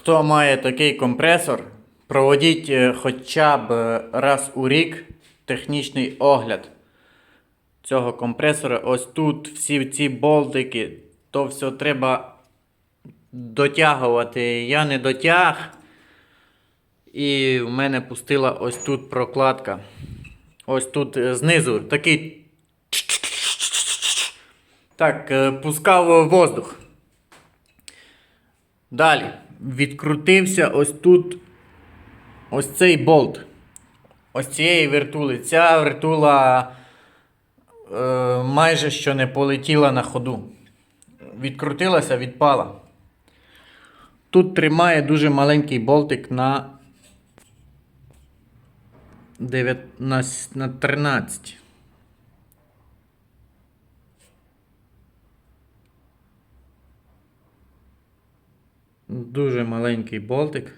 Хто має такий компресор, проводіть е, хоча б е, раз у рік технічний огляд цього компресора. Ось тут всі ці болтики, то все треба дотягувати. Я не дотяг. І в мене пустила ось тут прокладка. Ось тут е, знизу такий. Так, пускав воздух. Далі. Відкрутився ось тут ось цей болт. Ось цієї вертули. Ця вертула е, майже що не полетіла на ходу. Відкрутилася, відпала. Тут тримає дуже маленький болтик на, 9, на, на 13. Дуже маленький болтик.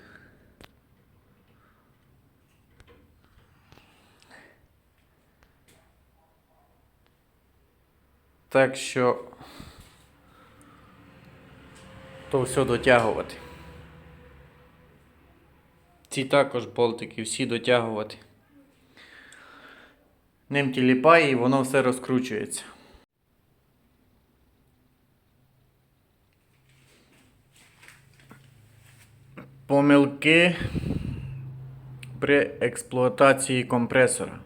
Так що то все дотягувати. Ці також болтики всі дотягувати. Ним тіліпає і воно все розкручується. Помилки при експлуатації компресора.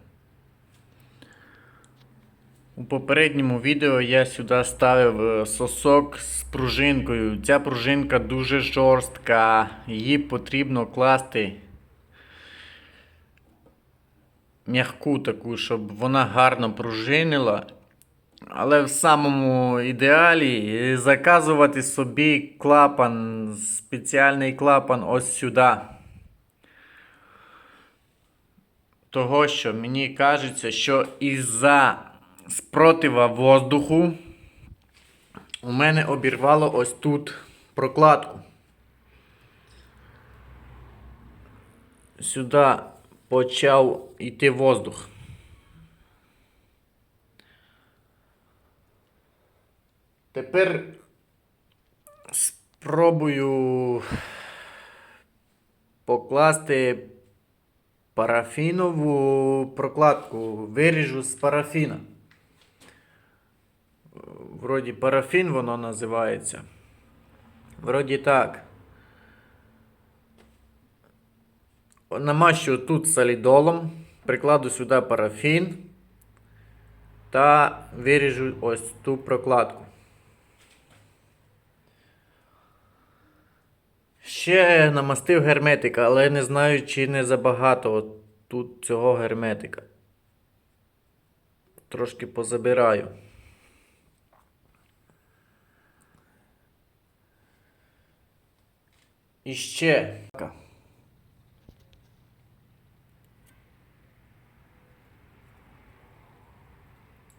У попередньому відео я сюди ставив е, сосок з пружинкою. Ця пружинка дуже жорстка, її потрібно класти м'яку таку, щоб вона гарно пружинила. Але в самому ідеалі заказувати собі клапан, спеціальний клапан ось сюди. Того, що мені кажеться, що із-за спротива воздуху у мене обірвало ось тут прокладку. Сюди почав йти воздух. Тепер спробую покласти парафінову прокладку. Виріжу з парафіна. Вроді парафін воно називається. Вроді так. Намащу тут солідолом, прикладу сюди парафін та виріжу ось ту прокладку. Ще намастив герметика, але не знаю, чи не забагато от тут цього герметика. Трошки позабираю. І ще.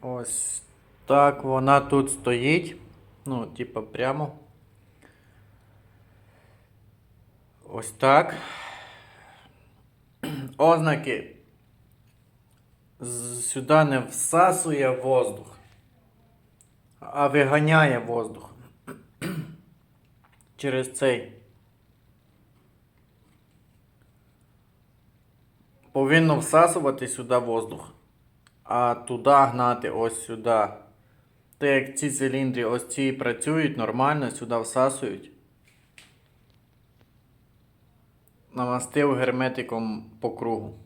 Ось так вона тут стоїть. Ну, типа прямо. Ось так. Ознаки. Сюди не всасує воздух, а виганяє воздух. Через цей. Повинно всасувати сюди воздух, а туди гнати ось сюди. Так як ці циліндри ось ці працюють нормально, сюди всасують. Намастив герметиком по кругу.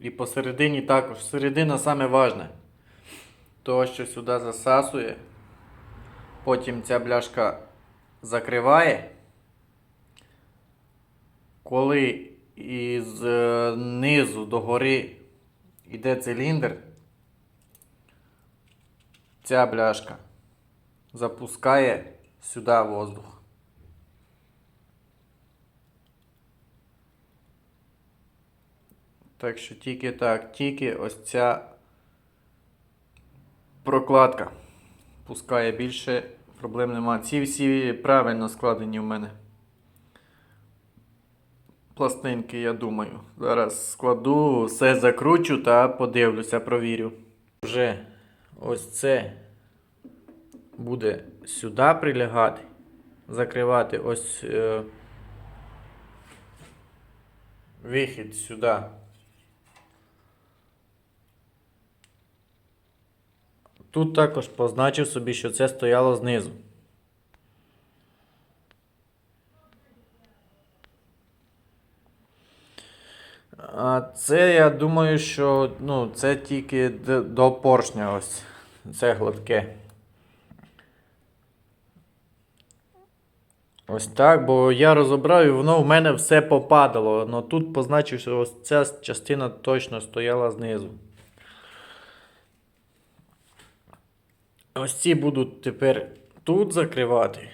І посередині також. Середина саме важне. То, що сюди засасує. Потім ця бляшка закриває. Коли із е, низу до гори йде циліндр, ця бляшка запускає сюди воздух. Так що тільки так, тільки ось ця прокладка пускає більше, проблем нема. Ці всі правильно складені в мене. Пластинки, я думаю. Зараз складу, все закручу та подивлюся, провірю. Вже ось це буде сюди прилягати. закривати ось е, вихід сюди. Тут також позначив собі, що це стояло знизу. А це я думаю, що ну, це тільки до поршня ось. Це гладке. Ось так, бо я розібрав і воно в мене все попадало. Но тут позначив, що ось ця частина точно стояла знизу. Ось ці будуть тепер тут закривати.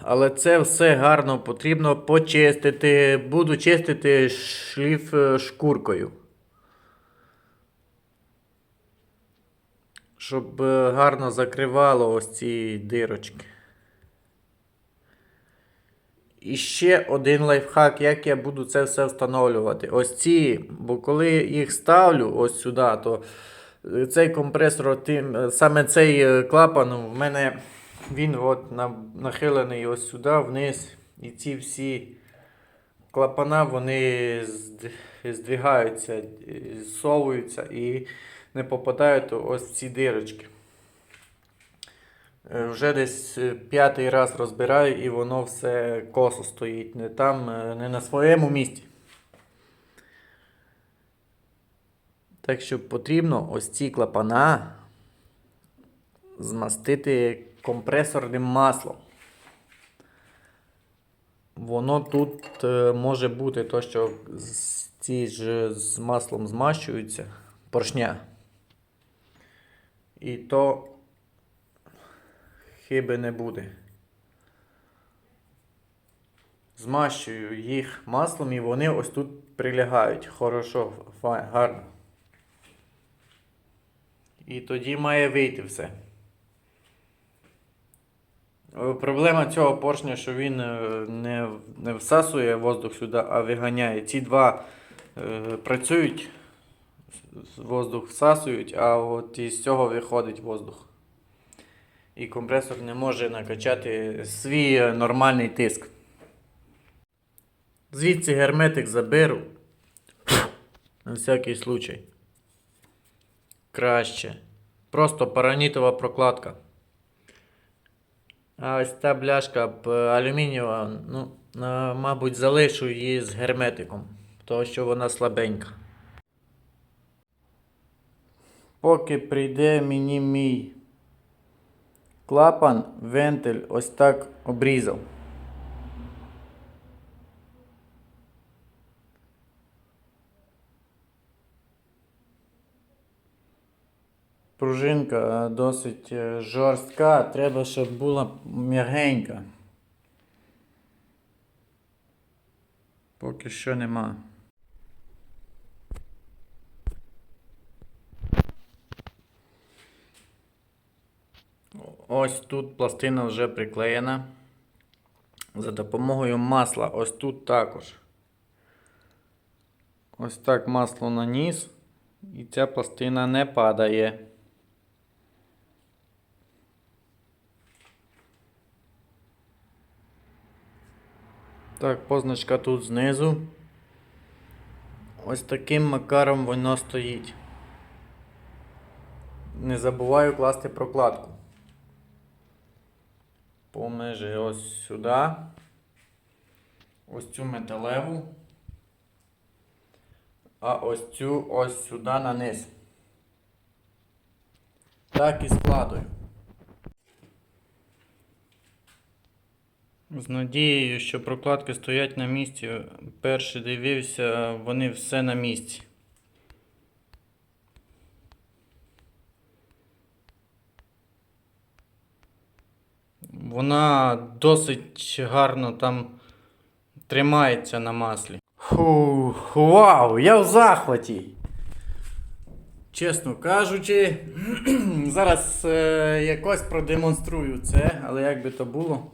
Але це все гарно потрібно почистити. Буду чистити шліф е, шкуркою. Щоб е, гарно закривало ось ці дирочки. І ще один лайфхак, як я буду це все встановлювати. Ось ці, бо коли їх ставлю ось сюди, то цей компресор, тим, е, саме цей е, клапан, в мене він от нахилений ось сюди вниз. І ці всі клапана вони здвигаються, е, зсовуються і не попадають ось в ці дирочки. Вже десь п'ятий раз розбираю і воно все косо стоїть. Не там, не на своєму місці. Так що потрібно ось ці клапана змастити компресорним маслом. Воно тут е, може бути то, що ці ж з маслом змащуються поршня. І то хиби не буде. Змащую їх маслом і вони ось тут прилягають. Хорошо, фай, гарно. І тоді має вийти все. Е, Проблема цього поршня, що він е, не, не всасує воздух сюди, а виганяє. Ці два е, працюють, воздух всасують, а от із цього виходить воздух. І компресор не може накачати свій е, нормальний тиск. Звідси герметик заберу. На всякий случай. Краще. Просто паранітова прокладка. А ось та бляшка б, алюмінієва, ну, е, мабуть, залишу її з герметиком, тому що вона слабенька. Поки прийде мені мій клапан, вентиль ось так обрізав. Пружинка е, досить е, жорстка, треба, щоб була м'ягенька. Поки що нема. Ось тут пластина вже приклеєна. За допомогою масла. Ось тут також. Ось так масло наніс. І ця пластина не падає. Так, позначка тут знизу. Ось таким макаром воно стоїть. Не забуваю класти прокладку. По межі ось сюди. Ось цю металеву. А ось цю ось сюди на низ. Так і складую. З надією, що прокладки стоять на місці. Перший дивився, вони все на місці. Вона досить гарно там тримається на маслі. Фу, вау, я в захваті. Чесно кажучи, зараз е, якось продемонструю це, але як би то було.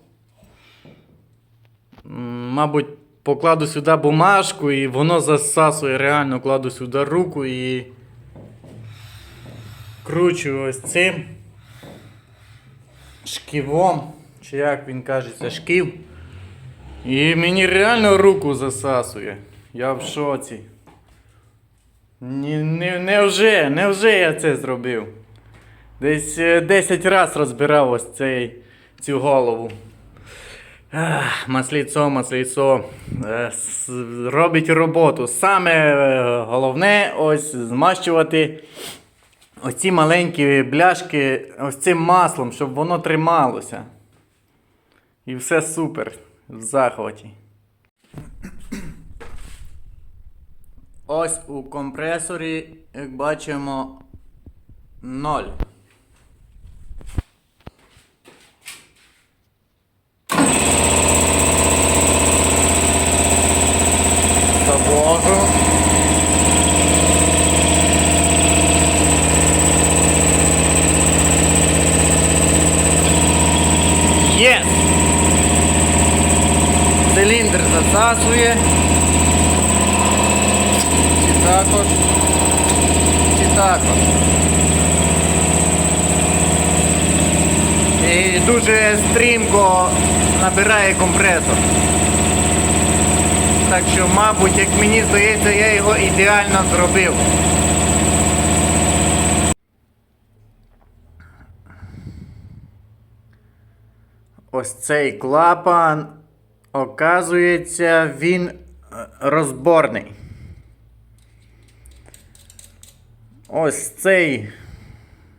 Мабуть, покладу сюди бумажку і воно засасує, реально кладу сюди руку і кручу ось цим шківом, чи як він кажеться, шків. І мені реально руку засасує. Я в шоці. Не, невже, невже я це зробив? Десь е, 10 разів розбирав ось цей, цю голову. Масліцо, масліцо. Е, Робить роботу. Саме е, головне ось змащувати ось ці маленькі бляшки ось цим маслом, щоб воно трималося. І все супер. В захваті. Ось у компресорі, як бачимо, 0. Завожу. Є! Циліндр засасує. Чи також. Чи також. І дуже стрімко набирає компресор. Так що, мабуть, як мені здається, я його ідеально зробив. Ось цей клапан, оказується, він е, розборний. Ось цей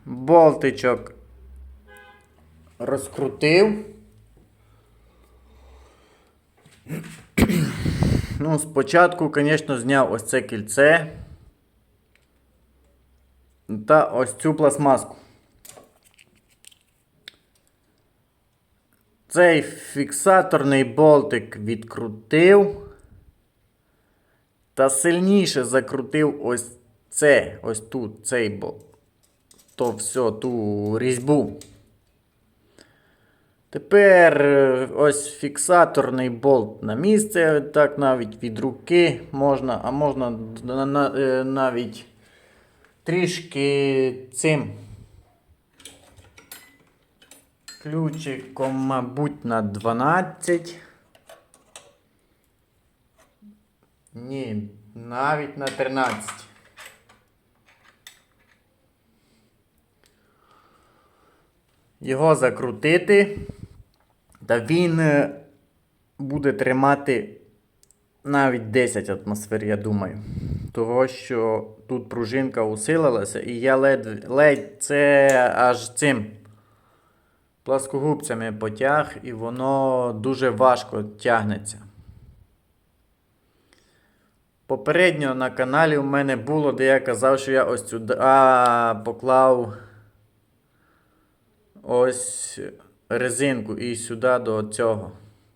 болтичок розкрутив. Ну, спочатку, звісно, зняв ось це кільце та ось цю пластмаску. Цей фіксаторний болтик відкрутив та сильніше закрутив ось це, ось тут, цей. То все, ту різьбу. Тепер е, ось фіксаторний болт на місце, так навіть від руки можна, а можна на- на- е, навіть трішки цим ключиком, мабуть, на 12. Ні, навіть на 13. Його закрутити, та він е, буде тримати навіть 10 атмосфер, я думаю. Того, що тут пружинка усилилася, і я ледь, ледь це аж цим пласкогубцями потяг, і воно дуже важко тягнеться. Попередньо на каналі у мене було, де я казав, що я ось сюди поклав ось резинку і сюди до цього,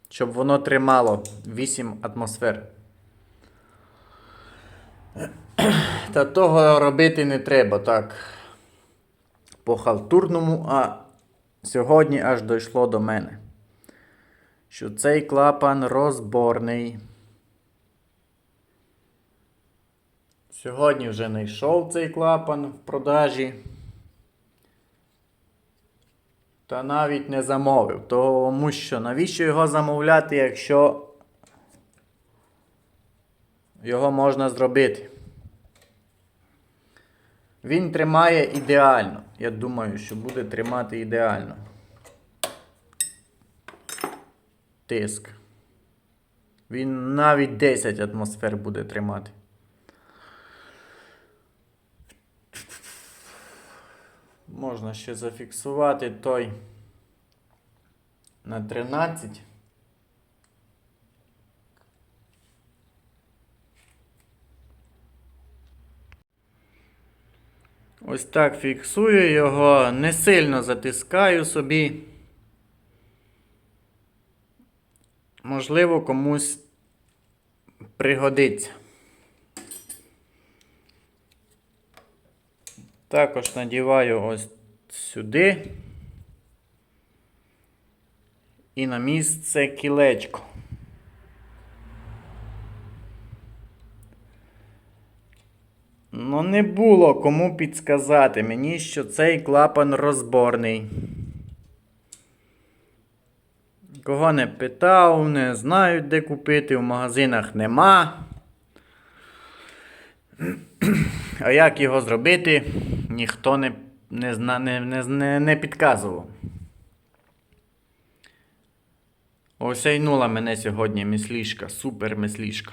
щоб воно тримало 8 атмосфер. Та того робити не треба так. По халтурному, а сьогодні аж дійшло до мене, що цей клапан розборний. Сьогодні вже не йшов цей клапан в продажі. Та навіть не замовив. Тому що навіщо його замовляти, якщо його можна зробити? Він тримає ідеально. Я думаю, що буде тримати ідеально. Тиск. Він навіть 10 атмосфер буде тримати. Можна ще зафіксувати той на 13. Ось так фіксую його, не сильно затискаю собі. Можливо, комусь пригодиться. Також надіваю ось сюди. І на місце кілечко. Ну, не було кому підсказати мені, що цей клапан розборний. Кого не питав, не знають, де купити, в магазинах нема. А як його зробити, ніхто не, не, зна, не, не, не, підказував. Осяйнула мене сьогодні мислішка, супер мислішка.